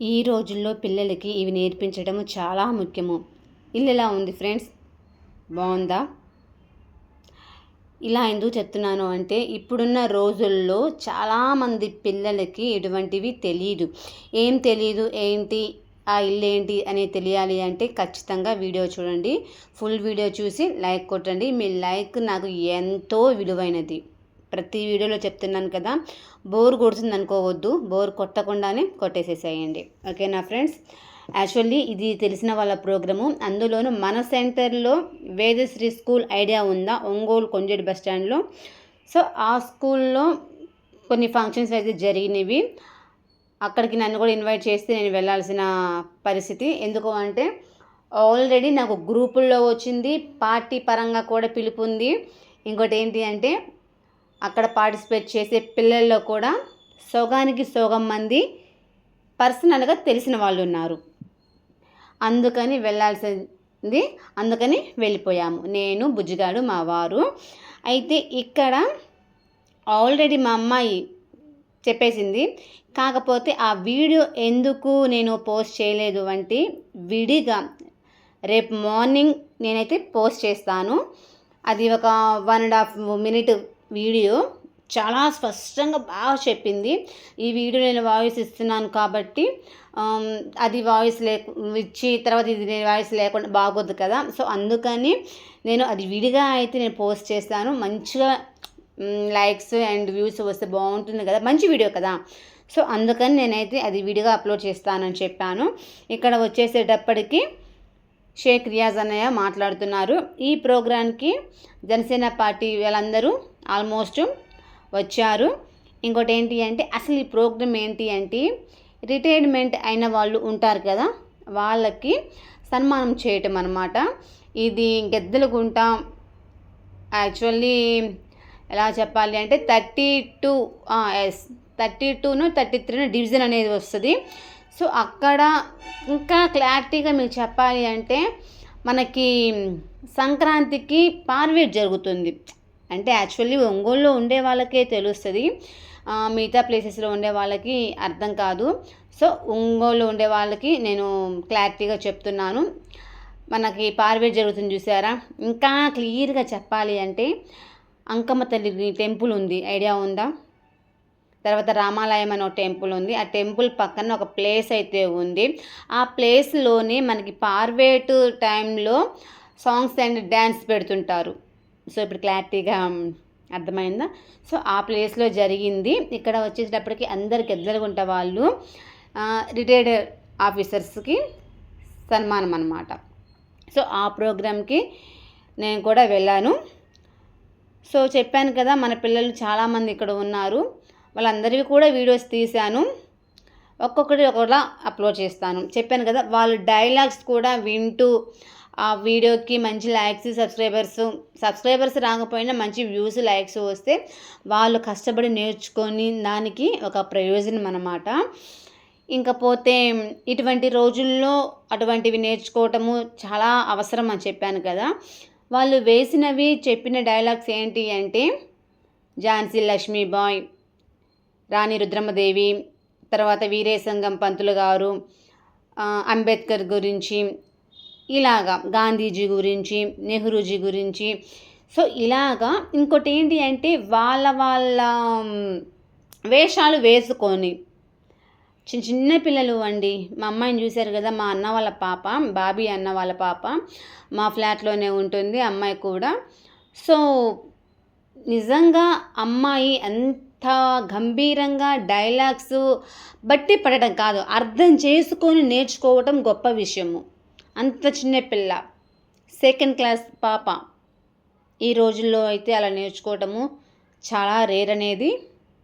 ఈ రోజుల్లో పిల్లలకి ఇవి నేర్పించడం చాలా ముఖ్యము. ఇల్లు ఎలా ఉంది ఫ్రెండ్స్? బాగుందా? ఇలా ఎందుకు చెప్తున్నాను అంటే ఇప్పుడున్న రోజుల్లో చాలామంది పిల్లలకి ఇటువంటివి తెలియదు ఏం తెలియదు ఏంటి? ఆ ఇల్లు ఏంటి అనేది తెలియాలి అంటే ఖచ్చితంగా వీడియో చూడండి. ఫుల్ వీడియో చూసి లైక్ కొట్టండి. మీ లైక్ నాకు ఎంతో విలువైనది. ప్రతి వీడియోలో చెప్తున్నాను కదా బోర్ కొడుతుంది అనుకోవద్దు బోర్ కొట్టకుండానే కొట్టేసేసేయండి. ఓకేనా ఫ్రెండ్స్? యాక్చువల్లీ ఇది తెలిసిన వాళ్ళ ప్రోగ్రాము. అందులోనూ మన సెంటర్లో వేదశ్రీ స్కూల్ ఐడియా ఉందా? ఒంగోలు కొంజేడు బస్ స్టాండ్లో. సో ఆ స్కూల్లో కొన్ని ఫంక్షన్స్ అయితే జరిగినవి. అక్కడికి నన్ను కూడా ఇన్వైట్ చేస్తే నేను వెళ్ళాల్సిన పరిస్థితి. ఎందుకు అంటే ఆల్రెడీ నాకు గ్రూపుల్లో వచ్చింది పార్టీ పరంగా కూడా పిలుపు ఉంది. ఇంకోటి ఏంటి అంటే అక్కడ పార్టిసిపేట్ చేసే పిల్లల్లో కూడా సోగానికి సోగం మంది పర్సనల్గా తెలిసిన వాళ్ళు ఉన్నారు. అందుకని వెళ్ళాల్సింది అందుకని వెళ్ళిపోయాము. నేను బుజ్జిగాడు మా వారు. అయితే ఇక్కడ ఆల్రెడీ మా అమ్మాయి చెప్పేసింది కాకపోతే ఆ వీడియో ఎందుకు నేను పోస్ట్ చేయలేదు అంటే విడిగా రేపు మార్నింగ్ నేనైతే పోస్ట్ చేస్తాను. అది ఒక one and half minute video చాలా స్పష్టంగా బాగా చెప్పింది. ఈ వీడియో నేను వాయిస్ ఇస్తున్నాను కాబట్టి అది వాయిస్ లేకు ఇచ్చి తర్వాత ఇది నేను వాయిస్ లేకుండా బాగోద్దు కదా. సో అందుకని నేను అది విడిగా అయితే నేను పోస్ట్ చేస్తాను. మంచిగా లైక్స్ అండ్ వ్యూస్ వస్తే బాగుంటుంది కదా. మంచి వీడియో కదా. సో అందుకని నేనైతే అది విడిగా అప్లోడ్ చేస్తానని చెప్పాను. ఇక్కడ వచ్చేసేటప్పటికి షేక్ రియాజ్ అన్నయ్య మాట్లాడుతున్నారు. ఈ ప్రోగ్రాంకి జనసేన పార్టీ వీళ్ళందరూ ఆల్మోస్ట్ వచ్చారు. ఇంకోటి ఏంటి అంటే అసలు ఈ ప్రోగ్రామ్ ఏంటి అంటే రిటైర్మెంట్ అయిన వాళ్ళు ఉంటారు కదా వాళ్ళకి సన్మానం చేయటం అనమాట ఇది గెద్దలగుంట యాక్చువల్లీ ఎలా చెప్పాలి అంటే థర్టీ టూ ఎస్ థర్టీ టూను థర్టీ త్రీను డివిజన్ అనేది వస్తుంది. సో అక్కడ ఇంకా క్లారిటీగా మీకు చెప్పాలి అంటే మనకి సంక్రాంతికి పార్వేట్ జరుగుతుంది. అంటే యాక్చువల్లీ ఒంగోలులో ఉండే వాళ్ళకే తెలుస్తుంది. మిగతా ప్లేసెస్లో ఉండే వాళ్ళకి అర్థం కాదు. సో ఒంగోలులో ఉండే వాళ్ళకి నేను క్లారిటీగా చెప్తున్నాను. మనకి పార్వేట్ జరుగుతుంది చూసారా? ఇంకా క్లియర్గా చెప్పాలి అంటే అంకమ్మ తల్లి టెంపుల్ ఉంది. ఐడియా ఉందా? తర్వాత రామాలయం అనే ఒక టెంపుల్ ఉంది. ఆ టెంపుల్ పక్కన ఒక ప్లేస్ అయితే ఉంది. ఆ ప్లేస్లోనే మనకి పార్వేట్ టైంలో సాంగ్స్ అండ్ డ్యాన్స్ పెడుతుంటారు. సో ఇప్పుడు క్లారిటీగా అర్థమైందా? సో ఆ ప్లేస్లో జరిగింది. ఇక్కడ వచ్చేటప్పటికి అందరికి ఎద్దలుగుంట వాళ్ళు రిటైర్డ్ ఆఫీసర్స్కి సన్మానం అనమాట సో ఆ ప్రోగ్రామ్కి నేను కూడా వెళ్ళాను. సో చెప్పాను కదా మన పిల్లలు చాలామంది ఇక్కడ ఉన్నారు. వాళ్ళందరివి కూడా వీడియోస్ తీశాను. ఒక్కొక్కటి ఒకలా అప్లోడ్ చేస్తాను. చెప్పాను కదా వాళ్ళు డైలాగ్స్ కూడా వింటూ ఆ వీడియోకి మంచి లైక్స్ సబ్స్క్రైబర్స్ సబ్స్క్రైబర్స్ రాకపోయినా మంచి వ్యూస్ లైక్స్ వస్తే వాళ్ళు కష్టపడి నేర్చుకొని దానికి ఒక ప్రయోజనం అన్నమాట. ఇంకపోతే ఇటువంటి రోజుల్లో అటువంటివి నేర్చుకోవటము చాలా అవసరం అని చెప్పాను కదా. వాళ్ళు వేసినవి చెప్పిన డైలాగ్స్ ఏంటి అంటే ఝాన్సీ లక్ష్మీబాయ్ రాణి రుద్రమ్మదేవి తర్వాత వీరేశంగం పంతులు గారు అంబేద్కర్ గురించి ఇలాగా గాంధీజీ గురించి నెహ్రూజీ గురించి. సో ఇలాగా ఇంకోటి ఏంటి అంటే వాళ్ళ వాళ్ళ వేషాలు వేసుకొని చిన్న చిన్న పిల్లలు అండి. మా అమ్మాయిని చూశారు కదా మా అన్న వాళ్ళ పాప బాబీ అన్న వాళ్ళ పాప మా ఫ్లాట్లోనే ఉంటుంది అమ్మాయి కూడా. సో నిజంగా అమ్మాయి ఎంత గంభీరంగా డైలాగ్స్ బట్టి పడటం కాదు అర్థం చేసుకొని నేర్చుకోవటం గొప్ప విషయము. అంత చిన్న పిల్ల. సెకండ్ క్లాస్ పాప. ఈ రోజుల్లో అయితే అలా నేర్చుకోవటము చాలా రేర్ అనేది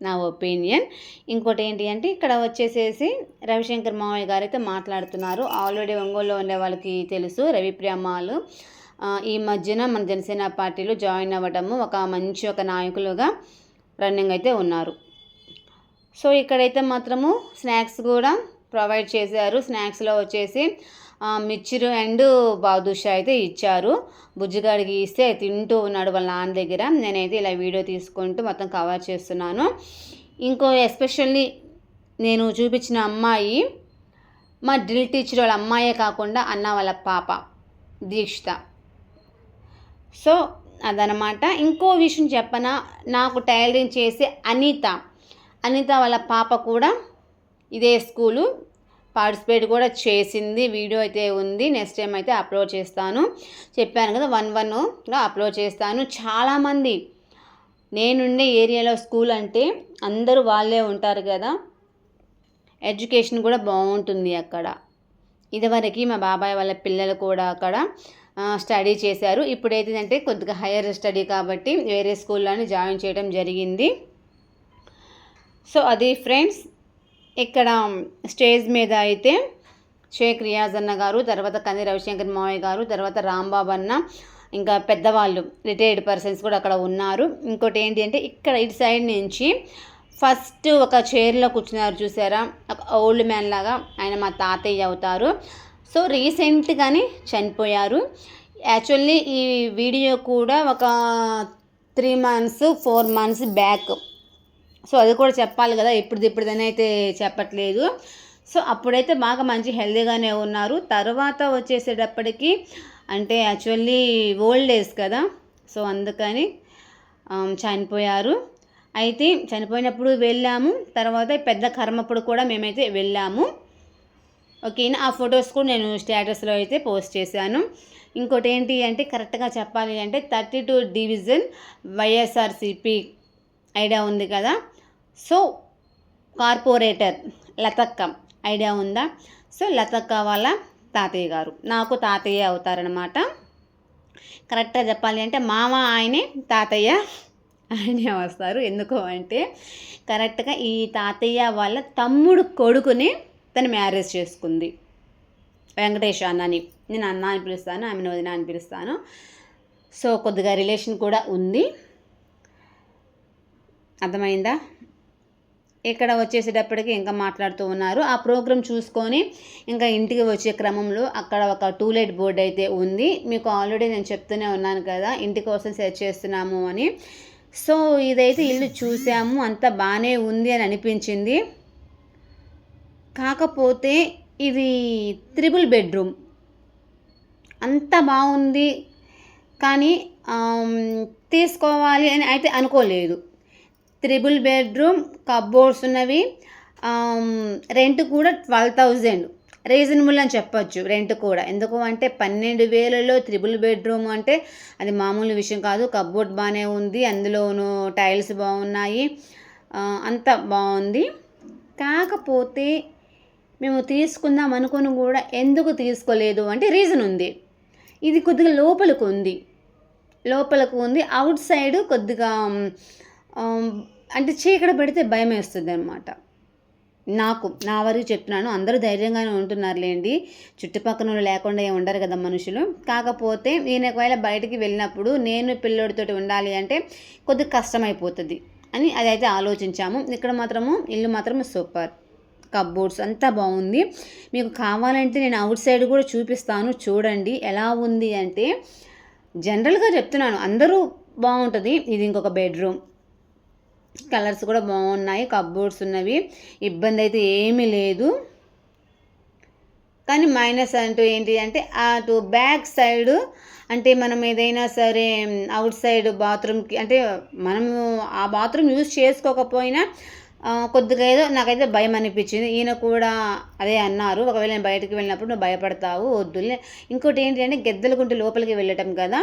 నా ఒపీనియన్ ఇంకోటి ఏంటి అంటే ఇక్కడ వచ్చేసేసి రవిశంకర్ మావయ్య గారు అయితే మాట్లాడుతున్నారు. ఆల్రెడీ ఒంగోలులో ఉండే వాళ్ళకి తెలుసు రవిప్రియమ్మాలు. ఈ మధ్యన మన జనసేన పార్టీలో జాయిన్ అవ్వడము ఒక మంచి ఒక నాయకులుగా రన్నింగ్ అయితే ఉన్నారు. సో ఇక్కడైతే మాత్రము స్నాక్స్ కూడా ప్రొవైడ్ చేశారు. స్నాక్స్లో వచ్చేసి మిర్చిరు అండ్ బాదుషా అయితే ఇచ్చారు. బుజ్జిగాడికి ఇస్తే తింటూ ఉన్నాడు వాళ్ళ నాన్న దగ్గర. నేనైతే ఇలా వీడియో తీసుకుంటూ మొత్తం కవర్ చేస్తున్నాను. ఇంకో ఎస్పెషల్లీ నేను చూపించిన అమ్మాయి మా డ్రిల్ టీచర్ వాళ్ళ అమ్మాయే కాకుండా అన్న వాళ్ళ పాప దీక్షిత. సో అదనమాట ఇంకో విషయం చెప్పన నాకు టైలరింగ్ చేసే అనిత అనిత వాళ్ళ పాప కూడా ఇదే స్కూలు. పార్టిసిపేట్ కూడా చేసింది. వీడియో అయితే ఉంది. నెక్స్ట్ టైం అయితే అప్లోడ్ చేస్తాను. చెప్పాను కదా వన్ వన్గా అప్లోడ్ చేస్తాను. చాలామంది నేనుండే ఏరియాలో స్కూల్ అంటే అందరూ వాళ్ళే ఉంటారు కదా. ఎడ్యుకేషన్ కూడా బాగుంటుంది అక్కడ. ఇదివరకు మా బాబాయ్ వాళ్ళ పిల్లలు కూడా అక్కడ స్టడీ చేశారు. ఇప్పుడు ఏంటంటే కొద్దిగా హైయర్ స్టడీ కాబట్టి వేరే స్కూల్లోనే జాయిన్ చేయడం జరిగింది. సో అది ఫ్రెండ్స్ ఇక్కడ స్టేజ్ మీద అయితే షేక్ రియాజ్ అన్న గారు తర్వాత కంది రవిశంకర్ మావయ్య గారు తర్వాత రాంబాబు అన్న ఇంకా పెద్దవాళ్ళు రిటైర్డ్ పర్సన్స్ కూడా అక్కడ ఉన్నారు. ఇంకోటి ఏంటి అంటే ఇక్కడ ఇటు సైడ్ నుంచి ఫస్ట్ ఒక చైర్లో కూర్చున్నారు చూసారా? ఒక ఓల్డ్ మ్యాన్ లాగా ఆయన మా తాతయ్య అవుతారు. సో రీసెంట్గానే చనిపోయారు. యాక్చువల్లీ ఈ వీడియో కూడా ఒక three months four months back so అది కూడా చెప్పాలి కదా ఇప్పుడు ఇప్పుడుదని అయితే చెప్పట్లేదు. సో అప్పుడైతే బాగా మంచి హెల్దీగానే ఉన్నారు. తర్వాత వచ్చేసేటప్పటికి అంటే యాక్చువల్లీ ఓల్డ్ ఏజ్ కదా సో అందుకని చనిపోయారు. అయితే చనిపోయినప్పుడు వెళ్ళాము తర్వాత పెద్ద కర్మప్పుడు కూడా మేమైతే వెళ్ళాము. ఓకేనా ఆ ఫొటోస్ కూడా నేను స్టేటస్లో అయితే పోస్ట్ చేశాను. ఇంకోటి ఏంటి అంటే కరెక్ట్గా చెప్పాలి అంటే thirty two division YSRCP idea ఉంది కదా సో కార్పొరేటర్ లతక్క ఐడియా ఉందా? సో లతక్క వాళ్ళ తాతయ్య గారు. నాకు తాతయ్య అవుతారనమాట కరెక్ట్గా చెప్పాలి అంటే మామ ఆయనే తాతయ్య ఆయనే వస్తారు. ఎందుకు అంటే కరెక్ట్గా ఈ తాతయ్య వాళ్ళ తమ్ముడు కొడుకుని తను మ్యారేజ్ చేసుకుంది. వెంకటేష్ అన్నని. నేను అన్న అని పిలుస్తాను ఆమెను వదిన అని పిలుస్తాను. సో కొద్దిగా రిలేషన్ కూడా ఉంది. అర్థమైందా? ఇక్కడ వచ్చేసేటప్పటికి ఇంకా మాట్లాడుతూ ఉన్నారు. ఆ ప్రోగ్రామ్ చూసుకొని ఇంకా ఇంటికి వచ్చే క్రమంలో అక్కడ ఒక టూలెట్ బోర్డ్ అయితే ఉంది. మీకు ఆల్రెడీ నేను చెప్తూనే ఉన్నాను కదా ఇంటి కోసం సెర్చ్ చేస్తున్నాము అని. సో ఇదైతే ఇల్లు చూసాము. అంత బాగానే ఉంది అని అనిపించింది. కాకపోతే ఇది త్రిబుల్ బెడ్రూమ్. అంత బాగుంది. కానీ తీసుకోవాలి అని అయితే అనుకోలేదు. త్రిబుల్ బెడ్రూమ్ కబ్బోర్డ్స్ ఉన్నవి. రెంట్ కూడా ట్వెల్వ్ థౌజండ్ రీజనబుల్ అని చెప్పొచ్చు రెంట్ కూడా. ఎందుకు అంటే పన్నెండు వేలలో త్రిబుల్ బెడ్రూమ్ అంటే అది మామూలు విషయం కాదు. కబ్బోర్డ్ బాగానే ఉంది అందులోనూ టైల్స్ బాగున్నాయి. అంత బాగుంది. కాకపోతే మేము తీసుకుందాం అనుకుని కూడా ఎందుకు తీసుకోలేదు అంటే రీజన్ ఉంది. ఇది కొద్దిగా లోపలికి ఉంది. లోపలకు ఉంది. అవుట్ సైడ్ కొద్దిగా అంటే చీకడ పెడితే భయం వేస్తుంది అనమాట నాకు నా వరకు చెప్తున్నాను అందరూ ధైర్యంగానే ఉంటున్నారులేండి. చుట్టుపక్కల లేకుండా ఏమి ఉండరు కదా మనుషులు. కాకపోతే నేను ఒకవేళ బయటికి వెళ్ళినప్పుడు నేను పిల్లోడితోటి ఉండాలి అంటే కొద్దిగా కష్టమైపోతుంది అని అదైతే ఆలోచించాము. ఇక్కడ మాత్రము ఇల్లు మాత్రం సూపర్. కబ్బోర్డ్స్ అంతా బాగుంది. మీకు కావాలంటే నేను అవుట్ సైడ్ కూడా చూపిస్తాను చూడండి ఎలా ఉంది అంటే జనరల్గా చెప్తున్నాను అందరూ బాగుంటుంది. ఇది ఇంకొక బెడ్రూమ్. కలర్స్ కూడా బాగున్నాయి కబ్బోర్డ్స్ ఉన్నవి. ఇబ్బంది అయితే ఏమీ లేదు. కానీ మైనస్ అంటూ ఏంటి అంటే అటు బ్యాక్ సైడ్ అంటే మనం ఏదైనా సరే అవుట్ సైడ్ బాత్రూమ్కి అంటే మనము ఆ బాత్రూమ్ యూజ్ చేసుకోకపోయినా కొద్దిగా ఏదో నాకైతే భయం అనిపించింది. ఈయన కూడా అదే అన్నారు ఒకవేళ నేను బయటకు వెళ్ళినప్పుడు నువ్వు భయపడతావు వద్దులే. ఇంకోటి ఏంటంటే గెద్దల లోపలికి వెళ్ళటం కదా.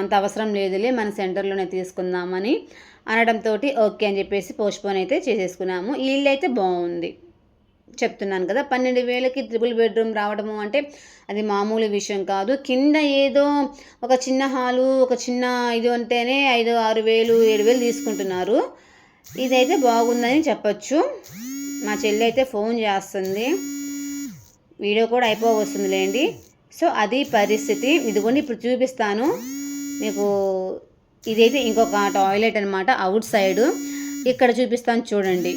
అంత అవసరం లేదులే మన సెంటర్లోనే తీసుకుందామని. అనడంతో ఓకే అని చెప్పేసి పోస్ట్పోన్ అయితే చేసేసుకున్నాము. ఈ ఇల్లు అయితే బాగుంది. చెప్తున్నాను కదా పన్నెండు వేలకి త్రిబుల్ బెడ్రూమ్ రావడము అంటే అది మామూలు విషయం కాదు. కింద ఏదో ఒక చిన్న హాలు ఒక చిన్న ఇది ఉంటేనే ఐదు ఆరు వేలు ఏడు వేలు తీసుకుంటున్నారు. ఇదైతే బాగుందని చెప్పచ్చు. మా చెల్లి అయితే ఫోన్ చేస్తుంది. వీడియో కూడా అయిపోవస్తుందిలేండి సో అది పరిస్థితి. ఇదిగోండి ఇప్పుడు చూపిస్తాను. మీకు ఇదైతే ఇంకొక టాయిలెట్ అనమాట అవుట్ సైడ్. ఇక్కడ చూపిస్తాను చూడండి.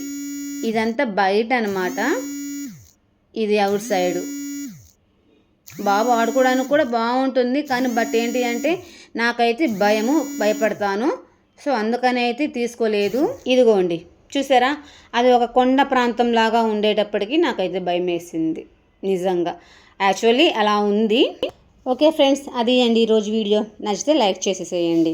ఇదంతా బయట అనమాట ఇది అవుట్ సైడ్. బాబు ఆడుకోవడానికి కూడా బాగుంటుంది కానీ బట్ ఏంటి అంటే నాకైతే భయము భయపడతాను. సో అందుకని అయితే తీసుకోలేదు. ఇదిగోండి చూసారా? అది ఒక కొండ ప్రాంతం లాగా ఉండేటప్పటికి నాకైతే భయం వేసింది నిజంగా. యాక్చువల్లీ అలా ఉంది. ఓకే ఫ్రెండ్స్ అది అండి ఈరోజు వీడియో. నచ్చితే లైక్ చేసేసేయండి.